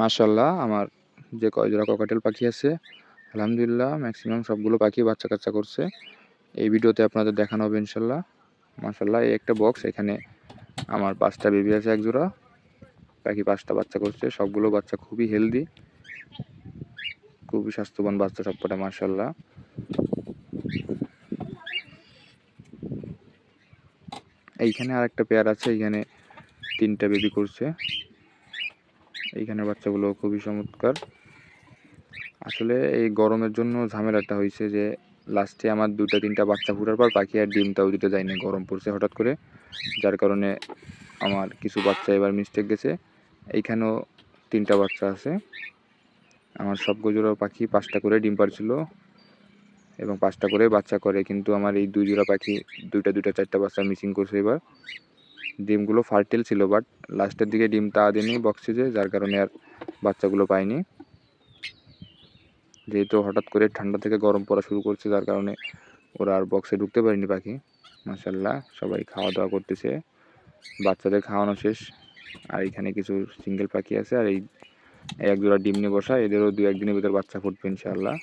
মাশাল্লাহ আমার যে কয় জোড়া ককাটেল পাখি আছে, আলহামদুলিল্লাহ ম্যাক্সিমাম সবগুলো পাখি বাচ্চা কাচ্চা করছে। এই ভিডিওতে আপনাদের দেখানো হবে ইনশাল্লাহ মাশাল্লাহ এই একটা বক্স এখানে আমার পাঁচটা বেবি আছে এক জোড়া পাখি পাঁচটা বাচ্চা করছে, সবগুলো বাচ্চা খুবই হেলদি খুবই স্বাস্থ্যবান বাচ্চা সবকটা মাশাল্লাহ এইখানে আর একটা পেয়ার আছে এইখানে তিনটা বেবি করছে। এইখানে বাচ্চাগুলো খুবই চমৎকার। আসলে এই গরমের জন্য ঝামেলাটা হয়েছে যে লাস্টে আমার দুটা তিনটা বাচ্চা ফুটার পর পাখি আর ডিমটাও দিতে যায়নি, গরম পড়ছে হঠাৎ করে। যার কারণে আমার কিছু বাচ্চা এবার মিস্টেক গেছে। এইখানেও তিনটা বাচ্চা আছে। আমার সব জোড়া পাখি পাঁচটা করে ডিম পারছিল এবং পাঁচটা করে বাচ্চা করে, কিন্তু আমার এই দুই জোড়া পাখি দুইটা দুইটা, চারটা বাচ্চা মিসিং করছে এবার। ডিমগুলো ফার্টেল ছিল বাট লাস্টের দিকে ডিম তা দেয়নি বক্সিজে যার কারণে আর বাচ্চাগুলো পাইনি যেহেতু হঠাৎ করে ঠান্ডা থেকে গরম পড়া শুরু করছে, যার কারণে ওরা আর বক্সে ঢুকতে পারেনি পাখি মাসাল্লাহ সবাই খাওয়া দাওয়া করতেছে। বাচ্চাদের খাওয়ানো শেষ। আর এখানে কিছু সিঙ্গেল পাখি আছে, আর এই এক জোড়া ডিম নিয়ে বসা, এদেরও দু একদিনের ভিতর বাচ্চা ফুটবে ইনশাআল্লাহ।